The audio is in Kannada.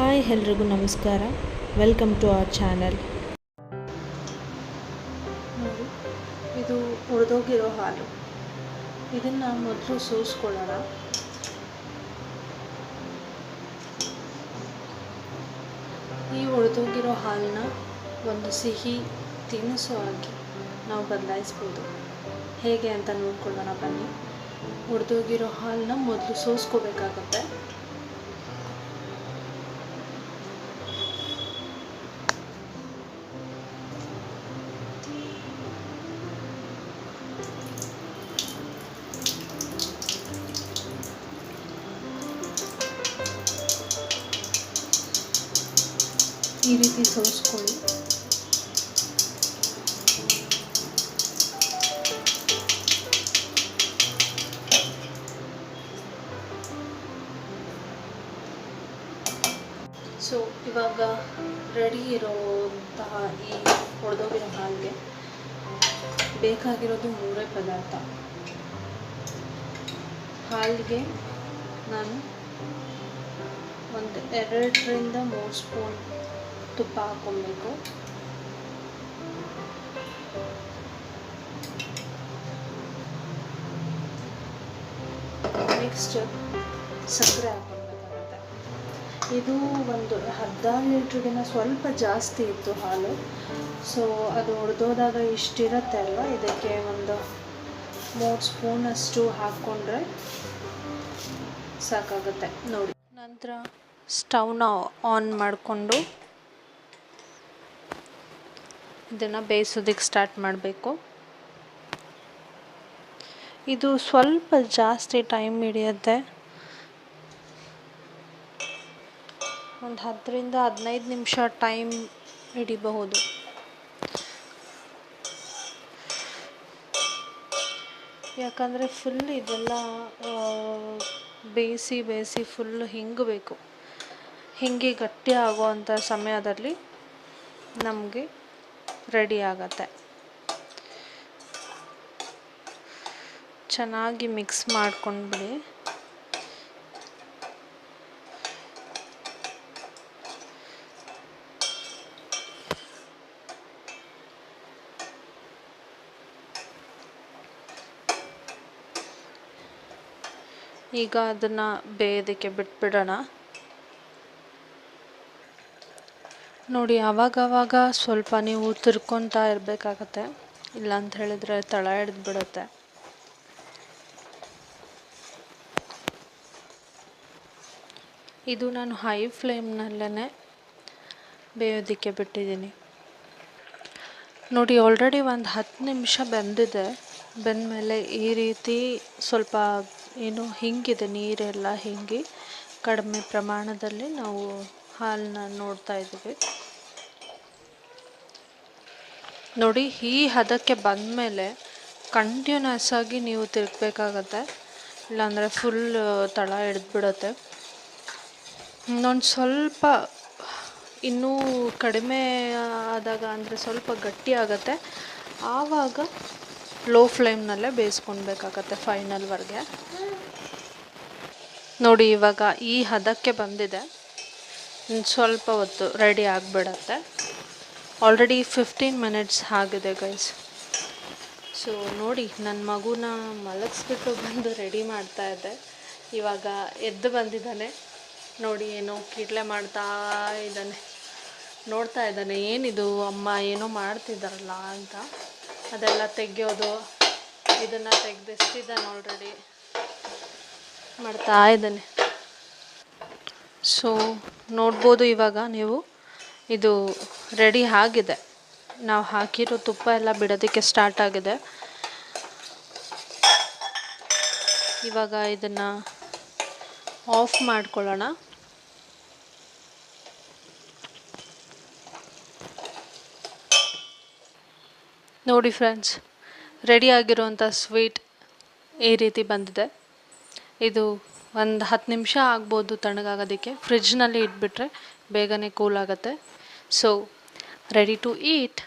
ಹಾಯ್ ಎಲ್ರಿಗೂ ನಮಸ್ಕಾರ. ವೆಲ್ಕಮ್ ಟು ಅವರ್ ಚಾನಲ್ ನೋಡಿ, ಇದು ಉಳಿದೋಗಿರೋ ಹಾಲು. ಇದನ್ನು ಮೊದಲು ಸೋಸ್ಕೊಳ್ಳೋಣ. ಈ ಉಳಿದೋಗಿರೋ ಹಾಲನ್ನ ಒಂದು ಸಿಹಿ ತಿನಿಸು ಆಗಿ ನಾವು ಬದಲಾಯಿಸ್ಬೋದು. ಹೇಗೆ ಅಂತ ನೋಡ್ಕೊಳ್ಳೋಣ ಬನ್ನಿ. ಉಳಿದೋಗಿರೋ ಹಾಲನ್ನ ಮೊದಲು ಸೋಸ್ಕೋಬೇಕಾಗತ್ತೆ. ಈ ರೀತಿ ಸೋಸ್ಕೊಳ್ಳಿ ಸೊ ಇವಾಗ ರೆಡಿ ಇರೋಂತಹ ಈ ಹೊಡೆದೋಗಿರೋ ಹಾಲಿಗೆ ಬೇಕಾಗಿರೋದು ಮೂರೇ ಪದಾರ್ಥ. ಹಾಲಿಗೆ ನಾನು ಒಂದು ಎರಡರಿಂದ ಮೂರು ಸ್ಪೂನ್ ತುಪ್ಪ ಹಾಕ್ಕೊಬೇಕು. ನೆಕ್ಸ್ಟ್ ಸಕ್ಕರೆ ಹಾಕ್ಕೊಳ್ಬೇಕಾಗುತ್ತೆ ಇದು ಒಂದು ಹದಿನಾರು ಲೀಟ್ರಿಗಿನ ಸ್ವಲ್ಪ ಜಾಸ್ತಿ ಇತ್ತು ಹಾಲು. ಸೊ ಅದು ಹೊಡೆದೋದಾಗ ಇಷ್ಟಿರತ್ತೆ ಅಲ್ವ? ಇದಕ್ಕೆ ಒಂದು ಮೂರು ಸ್ಪೂನಷ್ಟು ಹಾಕ್ಕೊಂಡ್ರೆ ಸಾಕಾಗುತ್ತೆ. ನೋಡಿ. ನಂತರ ಸ್ಟವ್ನ ಆನ್ ಮಾಡಿಕೊಂಡು ಇದನ್ನು ಬೇಯಿಸೋದಕ್ಕೆ ಸ್ಟಾರ್ಟ್ ಮಾಡಬೇಕು. ಇದು ಸ್ವಲ್ಪ ಜಾಸ್ತಿ ಟೈಮ್ ಹಿಡಿಯುತ್ತೆ. ಒಂದು ಹತ್ತರಿಂದ ಹದಿನೈದು ನಿಮಿಷ ಟೈಮ್ ಹಿಡಿಬಹುದು. ಯಾಕಂದರೆ ಫುಲ್ ಇದೆಲ್ಲ ಬೇಯಿಸಿ ಬೇಯಿಸಿ ಫುಲ್ ಹಿಂಗಬೇಕು. ಹಿಂಗೆ ಗಟ್ಟಿ ಆಗುವಂಥ ಸಮಯದಲ್ಲಿ ನಮಗೆ ರೆಡಿ ಆಗುತ್ತೆ. ಚೆನ್ನಾಗಿ ಮಿಕ್ಸ್ ಮಾಡ್ಕೊಂಡ್ಬಿಡಿ. ಈಗ ಅದನ್ನು ಬೇಯೋದಕ್ಕೆ ಬಿಟ್ಬಿಡೋಣ. ನೋಡಿ ಆವಾಗವಾಗ ಸ್ವಲ್ಪ ನೀವು ತಿರ್ಕೊತಾ ಇರಬೇಕಾಗತ್ತೆ. ಇಲ್ಲ ಅಂತ ಹೇಳಿದ್ರೆ ತಳ ಹಿಡ್ದು ಬಿಡುತ್ತೆ. ಇದು ನಾನು ಹೈ ಫ್ಲೇಮ್ನಲ್ಲೇ ಬೇಯೋದಕ್ಕೆ ಬಿಟ್ಟಿದ್ದೀನಿ. ನೋಡಿ, ಆಲ್ರೆಡಿ ಒಂದು ಹತ್ತು ನಿಮಿಷ ಬೆಂದಿದೆ. ಬೆಂದಮೇಲೆ ಈ ರೀತಿ ಸ್ವಲ್ಪ ಏನು ಹಿಂಗಿದೆ, ನೀರೆಲ್ಲ ಹಿಂಗಿ ಕಡಿಮೆ ಪ್ರಮಾಣದಲ್ಲಿ ನಾವು ಹಾಲನ್ನ ನೋಡ್ತಾ ಇದ್ದೀವಿ. ನೋಡಿ, ಈ ಹದಕ್ಕೆ ಬಂದಮೇಲೆ ಕಂಟಿನ್ಯೂಸ್ ಆಗಿ ನೀವು ತಿರುಗಬೇಕಾಗತ್ತೆ. ಇಲ್ಲಾಂದರೆ ಫುಲ್ ತಳ ಹಿಡಿದ್ಬಿಡತ್ತೆ ಇನ್ನೊಂದು ಸ್ವಲ್ಪ, ಇನ್ನೂ ಕಡಿಮೆ ಆದಾಗ ಅಂದರೆ ಸ್ವಲ್ಪ ಗಟ್ಟಿ ಆಗತ್ತೆ. ಆವಾಗ ಲೋ ಫ್ಲೇಮ್ನಲ್ಲೇ ಬೇಯಿಸ್ಕೊಳ್ಬೇಕಾಗತ್ತೆ ಫೈನಲ್ವರೆಗೆ ನೋಡಿ, ಇವಾಗ ಈ ಹದಕ್ಕೆ ಬಂದಿದೆ. ಸ್ವಲ್ಪ ಹೊತ್ತು ರೆಡಿ ಆಗಿಬಿಡತ್ತೆ. ಆಲ್ರೆಡಿ ಫಿಫ್ಟೀನ್ ಮಿನಿಟ್ಸ್ ಆಗಿದೆ ಗೈಸ್ ಸೊ ನೋಡಿ ನನ್ನ ಮಗುನ ಮಲಗಿಸ್ಬಿಟ್ಟು ಬಂದು ರೆಡಿ ಮಾಡ್ತಾ ಇದ್ದೆ. ಇವಾಗ ಎದ್ದು ಬಂದಿದ್ದಾನೆ. ನೋಡಿ, ಏನೋ ಕಿಟ್ಲೆ ಮಾಡ್ತಾ ಇದ್ದಾನೆ. ನೋಡ್ತಾ ಇದ್ದಾನೆ, ಏನಿದು ಅಮ್ಮ, ಏನೋ ಮಾಡ್ತಿದ್ದಾರಲ್ಲ ಅಂತ. ಅದೆಲ್ಲ ತೆಗೆಯೋದು, ಇದನ್ನು ತೆಗೆದಿಸ್ತಿದ್ದಾನೆ ಆಲ್ರೆಡಿ ಮಾಡ್ತಾ ಇದ್ದಾನೆ. ಸೊ ನೋಡ್ಬೋದು ಇವಾಗ ನೀವು. ಇದು ರೆಡಿ ಆಗಿದೆ. ನಾವು ಹಾಕಿರೋ ತುಪ್ಪ ಎಲ್ಲ ಬಿಡೋದಕ್ಕೆ ಸ್ಟಾರ್ಟ್ ಆಗಿದೆ. ಇವಾಗ ಇದನ್ನು ಆಫ್ ಮಾಡ್ಕೊಳ್ಳೋಣ. ನೋಡಿ ಫ್ರೆಂಡ್ಸ್, ರೆಡಿ ಆಗಿರುವಂಥ ಸ್ವೀಟ್ ಈ ರೀತಿ ಬಂದಿದೆ. ಇದು ಒಂದು ಹತ್ತು ನಿಮಿಷ ಆಗ್ಬೋದು ತಣ್ಣಗಾಗೋದಕ್ಕೆ. ಫ್ರಿಜ್ನಲ್ಲಿ ಇಟ್ಬಿಟ್ರೆ ಬೇಗನೆ ಕೂಲ್ ಆಗುತ್ತೆ. So ready to eat